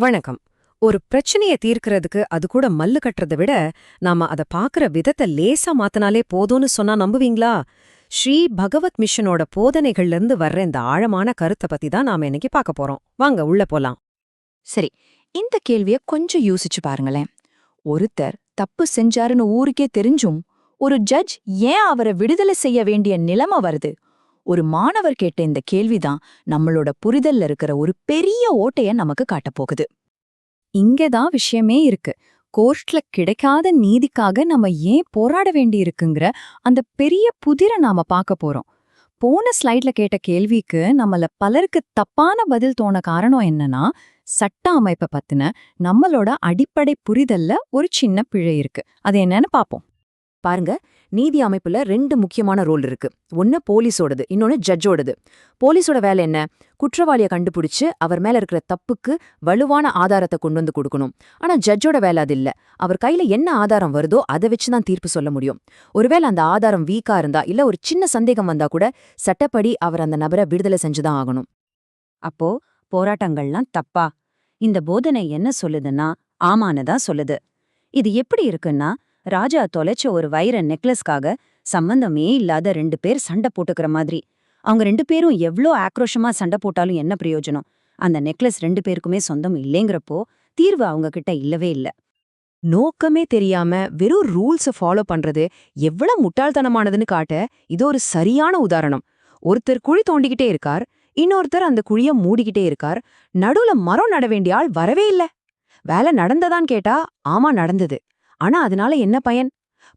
வணக்கம். ஒரு பிரச்சனைய தீர்க்கறதுக்கு அது கூட மல்லு கட்டுறத விட நாம அத பாக்குற விதத்தை லேசா மாத்தினாலே போதும்னு சொன்னா நம்புவீங்களா? ஸ்ரீ பகவத் மிஷனோட போதனைகள்ல இருந்து வர்ற இந்த ஆழமான கருத்தை பத்தி தான் நாம இன்னைக்கு பார்க்க போறோம். வாங்க உள்ள போலாம். சரி இந்த கேள்விய கொஞ்சம் யோசிச்சு பாருங்களேன். ஒருத்தர் தப்பு செஞ்சாருன்னு ஊருக்கே தெரிஞ்சும் ஒரு ஜட்ஜ் ஏன் அவரை விடுதலை செய்ய வேண்டிய நிலைமை வருது? ஒரு மாணவர் கேட்ட இந்த கேள்விதான் நம்மளோட புரிதல்ல இருக்கிற ஒரு பெரிய ஓட்டைய நமக்கு காட்டப்போகுது இங்கதான் விஷயமே இருக்கு. கோர்ட்ல கிடைக்காத நீதிக்காக நம்ம ஏன் போராட வேண்டி இருக்குங்கிற அந்த பெரிய புதிர நாம பார்க்க போறோம். போன ஸ்லைட்ல கேட்ட கேள்விக்கு நம்மள பலருக்கு தப்பான பதில் தோண காரணம் என்னன்னா சட்ட அமைப்பை பத்தின நம்மளோட அடிப்படை புரிதல்ல ஒரு சின்ன பிழை இருக்கு. அது என்னன்னு பாப்போம். பாருங்க நீதி அமைப்புல ரெண்டு முக்கியமான ரோல் இருக்கு. ஒன்னு போலீஸோடது இன்னொன்னு ஜட்ஜோடது போலீஸோட வேலை என்ன? குற்றவாளிய கண்டுபிடிச்சு அவர் மேல இருக்கிற தப்புக்கு வலுவான ஆதாரத்தை கொண்டு வந்து கொடுக்கணும். ஆனா ஜட்ஜோட வேலை அது இல்ல. அவர் கையில என்ன ஆதாரம் வருதோ அதை வச்சு தான் தீர்ப்பு சொல்ல முடியும். ஒருவேளை அந்த ஆதாரம் வீக்கா இருந்தா இல்ல ஒரு சின்ன சந்தேகம் வந்தா கூட சட்டப்படி அவர் அந்த நபரை விடுதலை செஞ்சுதான் ஆகணும். அப்போ போராட்டங்கள்லாம் தப்பா? இந்த போதனை என்ன சொல்லுதுன்னா ஆமானதான் சொல்லுது. இது எப்படி இருக்குன்னா ராஜா தொலைச்ச ஒரு வைர நெக்லஸ்க்காக சம்பந்தமே இல்லாத ரெண்டு பேர் சண்டை போட்டுக்கிற மாதிரி. அவங்க ரெண்டு பேரும் எவ்ளோ ஆக்ரோஷமா சண்டை போட்டாலும் என்ன பிரயோஜனம்? அந்த நெக்லஸ் ரெண்டு பேருக்குமே சொந்தம் இல்லைங்கிறப்போ தீர்வு அவங்க கிட்ட இல்லவே இல்ல. நோக்கமே தெரியாம வெறும் ரூல்ஸ ஃபாலோ பண்றது எவ்வளவு முட்டாள்தனமானதுன்னு காட்ட இது ஒரு சரியான உதாரணம். ஒருத்தர் குழி தோண்டிக்கிட்டே இருக்கார் இன்னொருத்தர் அந்த குழிய மூடிக்கிட்டே இருக்கார் நடுவுல மரம் நட வேண்டிய ஆள் வரவே இல்ல. வேலை நடந்ததான்னு கேட்டா ஆமா நடந்தது. ஆனா அதனால என்ன பயன்?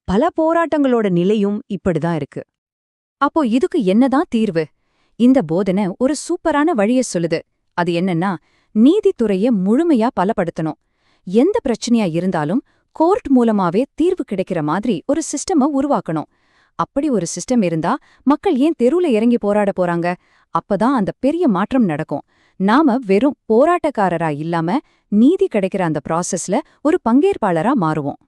பல போராட்டங்களோட நிலையும் இப்படிதான் இருக்கு. அப்போ இதுக்கு என்னதான் தீர்வு? இந்த போதனை ஒரு சூப்பரான வழிய சொல்லுது. அது என்னன்னா நீதித்துறைய முழுமையா பலப்படுத்தணும். எந்த பிரச்சனையா இருந்தாலும் கோர்ட் மூலமாவே தீர்வு கிடைக்கிற மாதிரி ஒரு சிஸ்டம உருவாக்கணும். அப்படி ஒரு சிஸ்டம் இருந்தா மக்கள் ஏன் தெருவுல இறங்கி போராட போறாங்க? அப்பதான் அந்த பெரிய மாற்றம் நடக்கும். நாம வெறும் போராட்டக்காரரா இல்லாம நீதி கிடைக்கிற அந்த ப்ராசஸ்ல ஒரு பங்கேற்பாளரா மாறுவோம்.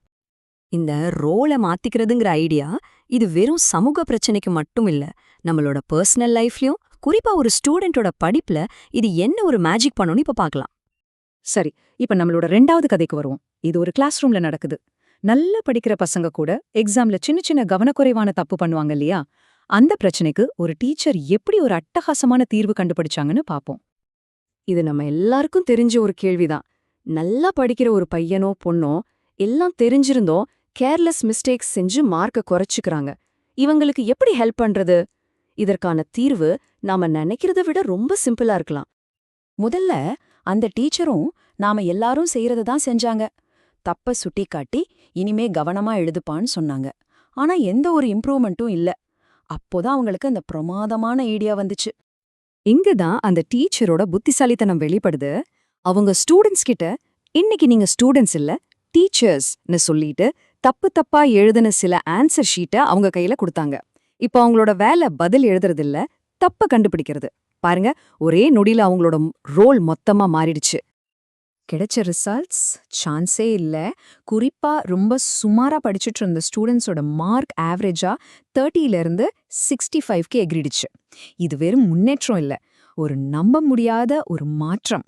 இந்த ரோலை மாத்திக்கிறதுங்கிற ஐடியா இது வெறும் சமூக பிரச்சனைக்கு மட்டும் இல்ல. நம்மளோட பர்சனல் லைஃப்லயும் குறிப்பா ஒரு ஸ்டூடெண்டோட படிப்புல இது என்ன ஒரு மேஜிக் பண்ணும்னு இப்ப பாக்கலாம். சரி இப்ப நம்மளோட ரெண்டாவது கதைக்கு வருவோம். இது ஒரு கிளாஸ் ரூம்ல நடக்குது. நல்லா படிக்கிற பசங்க கூட எக்ஸாம்ல சின்ன சின்ன கவனக்குறைவான தப்பு பண்ணுவாங்க இல்லையா? அந்த பிரச்சனைக்கு ஒரு டீச்சர் எப்படி ஒரு அட்டகாசமான தீர்வு கண்டுபிடிச்சாங்கன்னு பாப்போம். இது நம்ம எல்லாருக்கும் தெரிஞ்ச ஒரு கேள்விதான். நல்லா படிக்கிற ஒரு பையனோ பொண்ணோ எல்லாம் தெரிஞ்சிருந்தோம் கேர்லெஸ் மிஸ்டேக்ஸ் செஞ்சு மார்க்க குறைச்சிக்கிறாங்க. இவங்களுக்கு எப்படி ஹெல்ப் பண்றது? இதற்கான தீர்வு நாம நினைக்கிறத விட ரொம்ப சிம்பிளா இருக்கலாம். முதல்ல அந்த டீச்சரும் நாம எல்லாரும் செய்யறத தான் செஞ்சாங்க. தப்ப சுட்டிக்காட்டி இனிமே கவனமா எழுதுப்பான்னு சொன்னாங்க. ஆனா எந்த ஒரு இம்ப்ரூவ்மெண்ட்டும் இல்ல. அப்போதான் அவங்களுக்கு அந்த பிரமாதமான ஐடியா வந்துச்சு. இங்கதான் அந்த டீச்சரோட புத்திசாலித்தனம் வெளிப்படுது. அவங்க ஸ்டூடெண்ட்ஸ் கிட்ட இன்னைக்கு நீங்க ஸ்டூடெண்ட்ஸ் இல்ல டீச்சர்ஸ்னு சொல்லிட்டு தப்பு தப்பா எழுதின சில ஆன்சர் ஷீட்டை அவங்க கையில கொடுத்தாங்க. இப்போ அவங்களோட வேலை பதில் எழுதுறதில்ல தப்ப கண்டுபிடிக்கிறது. பாருங்க ஒரே நொடியில அவங்களோட ரோல் மொத்தமா மாறிடுச்சு. கிடைச்ச ரிசல்ட்ஸ் சான்ஸே இல்ல. குறிப்பா ரொம்ப சுமாரா படிச்சுட்டு இருந்த ஸ்டூடெண்ட்ஸோட மார்க் ஆவரேஜா தேர்ட்டில இருந்து சிக்ஸ்டி ஃபைவ்க்கு எகிரிடுச்சு. இது வெறும் முன்னேற்றம் இல்ல ஒரு நம்ப முடியாத ஒரு மாற்றம்.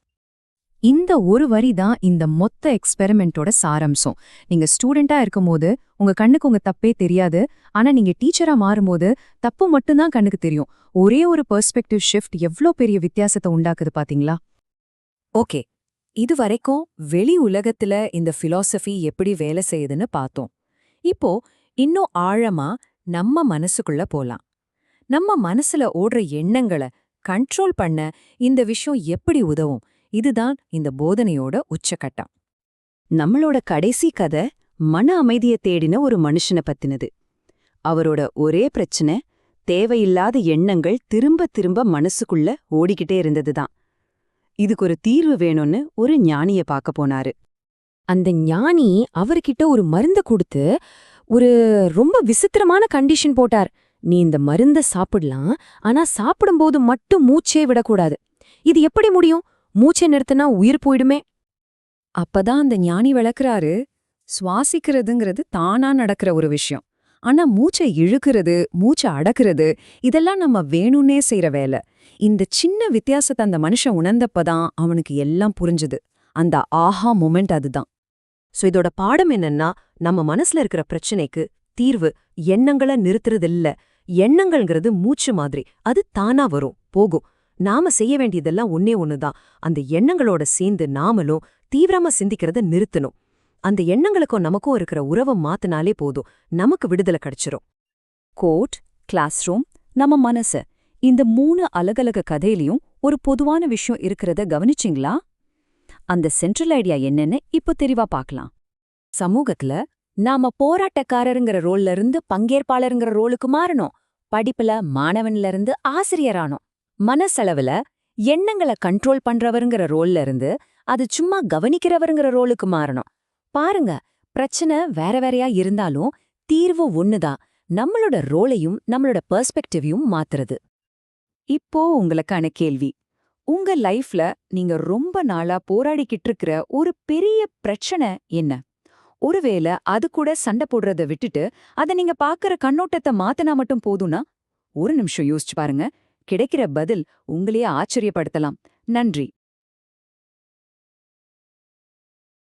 இந்த ஒரு வரி தான் இந்த மொத்த எக்ஸ்பெரிமெண்ட்டோட சாரம்சம். நீங்க ஸ்டூடெண்டா இருக்கும்போது உங்க கண்ணுக்கு உங்க தப்பே தெரியாது. ஆனா நீங்க டீச்சரா மாறும்போது தப்பு மட்டும்தான் கண்ணுக்கு தெரியும். ஒரே ஒரு பெர்ஸ்பெக்டிவ் ஷிஃப்ட் எவ்ளோ பெரிய வித்தியாசத்தை உண்டாக்குது பாத்தீங்களா? ஓகே. இது வரைக்கும் வெளி உலகத்துல இந்த ஃபிலாசபி எப்படி வேலை செய்யுதுன்னு பார்த்தோம். இப்போ இன்னும் ஆழமா நம்ம மனசுக்குள்ள போலாம். நம்ம மனசுல ஓடுற எண்ணங்களை கண்ட்ரோல் பண்ண இந்த விஷயம் எப்படி உதவும்? இதுதான் இந்த போதனையோட உச்சக்கட்டம். நம்மளோட கடைசி கதை மன அமைதிய தேடின ஒரு மனுஷனை பத்தினது. அவரோட ஒரே பிரச்சனை தேவையில்லாத எண்ணங்கள் திரும்ப திரும்ப மனசுக்குள்ள ஓடிக்கிட்டே இருந்ததுதான். இதுக்கு ஒரு தீர்வு வேணும்னு ஒரு ஞானிய பார்க்க போனாரு. அந்த ஞானி அவர்கிட்ட ஒரு மருந்த கொடுத்து ஒரு ரொம்ப விசித்திரமான கண்டிஷன் போட்டார். நீ இந்த மருந்த சாப்பிடலாம் ஆனா சாப்பிடும்போது மட்டும் மூச்சே விடக்கூடாது. இது எப்படி முடியும்? மூச்சை நிறுத்தினா உயிர் போயிடுமே. அப்பதான் அந்த ஞானி விளக்குறாரு சுவாசிக்கிறதுங்கிறது தானா நடக்கிற ஒரு விஷயம். ஆனா மூச்சை இழுக்கிறது மூச்சை அடக்குறது இதெல்லாம் நம்ம வேணும்னே செய்யற வேலை. இந்த சின்ன வித்தியாசத்தை அந்த மனுஷன் உணர்ந்தப்பதான் அவனுக்கு எல்லாம் புரிஞ்சுது. அந்த ஆஹா மொமெண்ட் அதுதான். சோ இதோட பாடம் என்னன்னா நம்ம மனசுல இருக்கிற பிரச்சனைக்கு தீர்வு எண்ணங்கள நிறுத்துறதில்ல. எண்ணங்கள்ங்கிறது மூச்சு மாதிரி அது தானா வரும் போகும். நாம செய்ய வேண்டியதெல்லாம் ஒன்னே ஒண்ணுதான். அந்த எண்ணங்களோட சேர்ந்து நாமளும் தீவிரமா சிந்திக்கிறத நிறுத்தணும். அந்த எண்ணங்களுக்கும் நமக்கும் இருக்கிற உறவை மாத்தினாலே போதும். நமக்கு விடுதலை கிடைச்சிரும். கோட் கிளாஸ் ரூம் நம்ம மனசு. இந்த மூணு அலகலக கதையிலயும் ஒரு பொதுவான விஷயம் இருக்கிறத கவனிச்சிங்களா? அந்த சென்ட்ரல் ஐடியா என்னன்னு இப்போ தெளிவா பார்க்கலாம். சமூகத்துல நாம போராட்டக்காரருங்கிற ரோல்ல இருந்து பங்கேற்பாளருங்கிற ரோலுக்கு மாறணும். படிப்புல மாணவன்ல இருந்து ஆசிரியரானோம். மனசளவுல எண்ணங்களை கண்ட்ரோல் பண்றவருங்கிற ரோல்ல இருந்து அது சும்மா கவனிக்கிறவருங்கிற ரோலுக்கு மாறணும். பாருங்க பிரச்சனை வேற வேறையா இருந்தாலும் தீர்வு ஒண்ணுதான். நம்மளோட ரோலையும் நம்மளோட பெர்ஸ்பெக்டிவையும் மாத்துறது. இப்போ உங்களுக்கான கேள்வி. உங்க லைஃப்ல நீங்க ரொம்ப நாளா போராடிக்கிட்டு இருக்கிற ஒரு பெரிய பிரச்சனை என்ன? ஒருவேளை அது கூட சண்டை போடுறத விட்டுட்டு அத நீங்க பாக்குற கண்ணோட்டத்தை மாத்தினா மட்டும் போதும்னா? ஒரு நிமிஷம் யோசிச்சு பாருங்க. கிடைக்கிற பதில் உங்களையே ஆச்சரியப்படுத்தலாம். நன்றி.